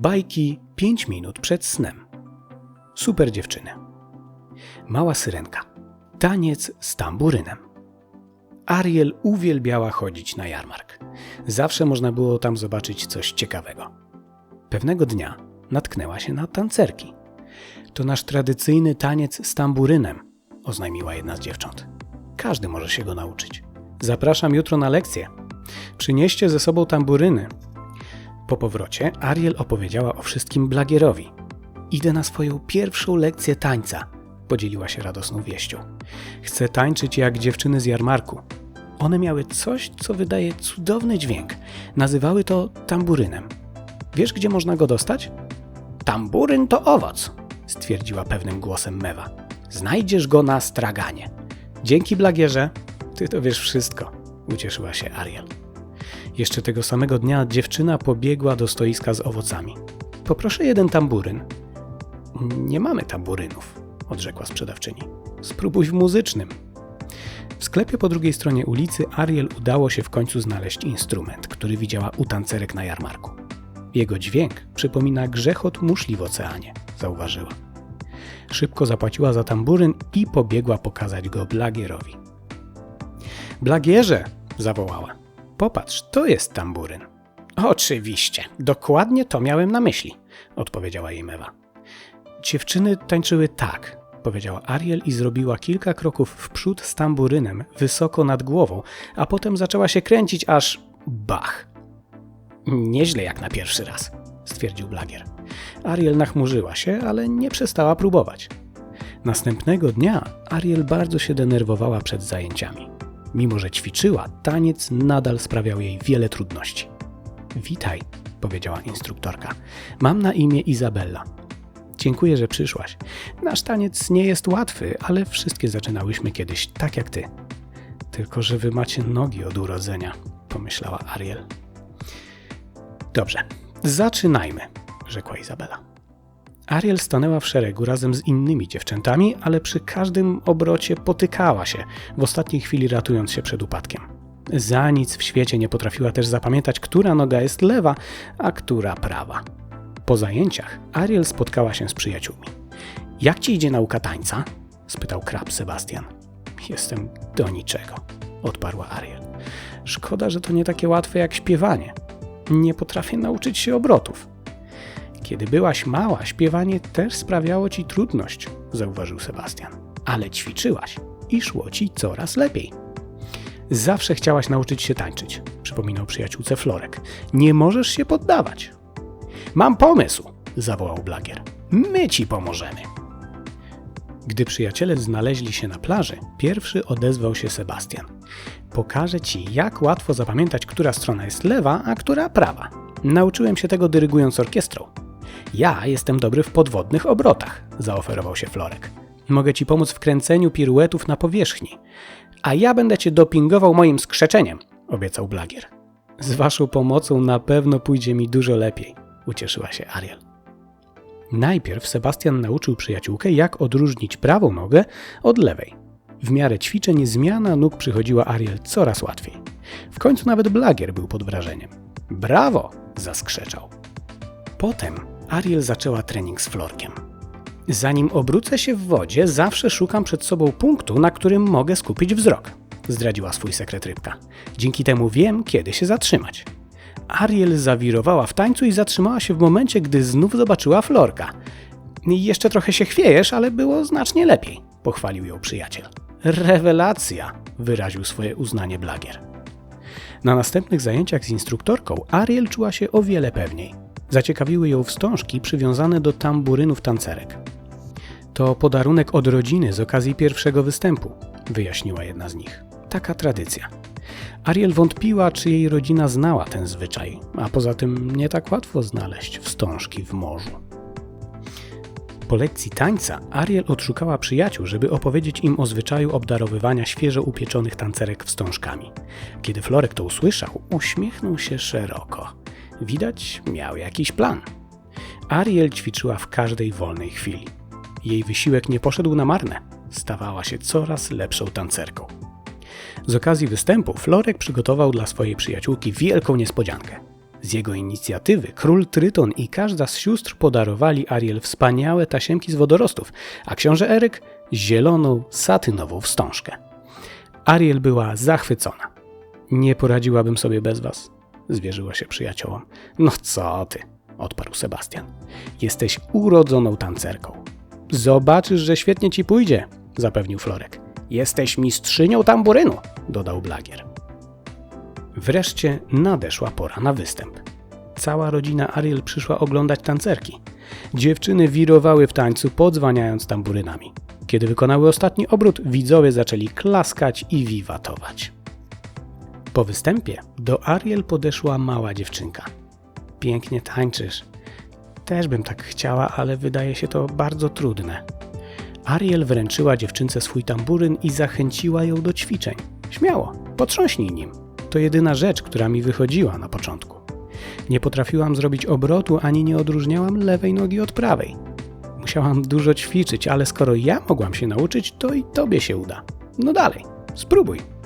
Bajki 5 minut przed snem. Super dziewczyny. Mała syrenka. Taniec z tamburynem. Ariel uwielbiała chodzić na jarmark. Zawsze można było tam zobaczyć coś ciekawego. Pewnego dnia natknęła się na tancerki. To nasz tradycyjny taniec z tamburynem, oznajmiła jedna z dziewcząt. Każdy może się go nauczyć. Zapraszam jutro na lekcję. Przynieście ze sobą tamburyny. Po powrocie Ariel opowiedziała o wszystkim Blagierowi. Idę na swoją pierwszą lekcję tańca, podzieliła się radosną wieścią. Chcę tańczyć jak dziewczyny z jarmarku. One miały coś, co wydaje cudowny dźwięk. Nazywały to tamburynem. Wiesz, gdzie można go dostać? Tamburyn to owoc, stwierdziła pewnym głosem Mewa. Znajdziesz go na straganie. Dzięki Blagierze, ty to wiesz wszystko, ucieszyła się Ariel. Jeszcze tego samego dnia dziewczyna pobiegła do stoiska z owocami. Poproszę jeden tamburyn. Nie mamy tamburynów, odrzekła sprzedawczyni. Spróbuj w muzycznym. W sklepie po drugiej stronie ulicy Ariel udało się w końcu znaleźć instrument, który widziała u tancerek na jarmarku. Jego dźwięk przypomina grzechot muszli w oceanie, zauważyła. Szybko zapłaciła za tamburyn i pobiegła pokazać go Blagierowi. Blagierze! zawołała. Popatrz, to jest tamburyn. Oczywiście, dokładnie to miałem na myśli, odpowiedziała jej Mewa. Dziewczyny tańczyły tak, powiedziała Ariel i zrobiła kilka kroków w przód z tamburynem wysoko nad głową, a potem zaczęła się kręcić aż bach. Nieźle jak na pierwszy raz, stwierdził Blagier. Ariel nachmurzyła się, ale nie przestała próbować. Następnego dnia Ariel bardzo się denerwowała przed zajęciami. Mimo, że ćwiczyła, taniec nadal sprawiał jej wiele trudności. Witaj, powiedziała instruktorka. Mam na imię Izabella. Dziękuję, że przyszłaś. Nasz taniec nie jest łatwy, ale wszystkie zaczynałyśmy kiedyś tak jak ty. Tylko, że wy macie nogi od urodzenia, pomyślała Ariel. Dobrze, zaczynajmy, rzekła Izabela. Ariel stanęła w szeregu razem z innymi dziewczętami, ale przy każdym obrocie potykała się, w ostatniej chwili ratując się przed upadkiem. Za nic w świecie nie potrafiła też zapamiętać, która noga jest lewa, a która prawa. Po zajęciach Ariel spotkała się z przyjaciółmi. Jak ci idzie nauka tańca? spytał krab Sebastian. Jestem do niczego, odparła Ariel. Szkoda, że to nie takie łatwe jak śpiewanie. Nie potrafię nauczyć się obrotów. Kiedy byłaś mała, śpiewanie też sprawiało ci trudność, zauważył Sebastian. Ale ćwiczyłaś i szło ci coraz lepiej. Zawsze chciałaś nauczyć się tańczyć, przypominał przyjaciółce Florek. Nie możesz się poddawać. Mam pomysł, zawołał Blagier. My ci pomożemy. Gdy przyjaciele znaleźli się na plaży, pierwszy odezwał się Sebastian. Pokażę ci, jak łatwo zapamiętać, która strona jest lewa, a która prawa. Nauczyłem się tego dyrygując orkiestrą. Ja jestem dobry w podwodnych obrotach, zaoferował się Florek. Mogę ci pomóc w kręceniu piruetów na powierzchni. A ja będę cię dopingował moim skrzeczeniem, obiecał Blagier. Z waszą pomocą na pewno pójdzie mi dużo lepiej, ucieszyła się Ariel. Najpierw Sebastian nauczył przyjaciółkę, jak odróżnić prawą nogę od lewej. W miarę ćwiczeń zmiana nóg przychodziła Ariel coraz łatwiej. W końcu nawet Blagier był pod wrażeniem. Brawo! zaskrzeczał. Potem Ariel zaczęła trening z Florkiem. Zanim obrócę się w wodzie, zawsze szukam przed sobą punktu, na którym mogę skupić wzrok, zdradziła swój sekret rybka. Dzięki temu wiem, kiedy się zatrzymać. Ariel zawirowała w tańcu i zatrzymała się w momencie, gdy znów zobaczyła Florka. Jeszcze trochę się chwiejesz, ale było znacznie lepiej, pochwalił ją przyjaciel. Rewelacja, wyraził swoje uznanie Blagier. Na następnych zajęciach z instruktorką Ariel czuła się o wiele pewniej. Zaciekawiły ją wstążki przywiązane do tamburynów tancerek. To podarunek od rodziny z okazji pierwszego występu, wyjaśniła jedna z nich. Taka tradycja. Ariel wątpiła, czy jej rodzina znała ten zwyczaj, a poza tym nie tak łatwo znaleźć wstążki w morzu. Po lekcji tańca Ariel odszukała przyjaciół, żeby opowiedzieć im o zwyczaju obdarowywania świeżo upieczonych tancerek wstążkami. Kiedy Florek to usłyszał, uśmiechnął się szeroko. Widać, miał jakiś plan. Ariel ćwiczyła w każdej wolnej chwili. Jej wysiłek nie poszedł na marne. Stawała się coraz lepszą tancerką. Z okazji występu Florek przygotował dla swojej przyjaciółki wielką niespodziankę. Z jego inicjatywy król Tryton i każda z sióstr podarowali Ariel wspaniałe tasiemki z wodorostów, a książę Eryk zieloną, satynową wstążkę. Ariel była zachwycona. Nie poradziłabym sobie bez was, zwierzyła się przyjaciołom. No co ty, odparł Sebastian. Jesteś urodzoną tancerką. Zobaczysz, że świetnie ci pójdzie, zapewnił Florek. Jesteś mistrzynią tamburynu, dodał Blagier. Wreszcie nadeszła pora na występ. Cała rodzina Ariel przyszła oglądać tancerki. Dziewczyny wirowały w tańcu, podzwaniając tamburynami. Kiedy wykonały ostatni obrót, widzowie zaczęli klaskać i wiwatować. Po występie do Ariel podeszła mała dziewczynka. Pięknie tańczysz. Też bym tak chciała, ale wydaje się to bardzo trudne. Ariel wręczyła dziewczynce swój tamburyn i zachęciła ją do ćwiczeń. Śmiało, potrząśnij nim. To jedyna rzecz, która mi wychodziła na początku. Nie potrafiłam zrobić obrotu ani nie odróżniałam lewej nogi od prawej. Musiałam dużo ćwiczyć, ale skoro ja mogłam się nauczyć, to i tobie się uda. No dalej, spróbuj.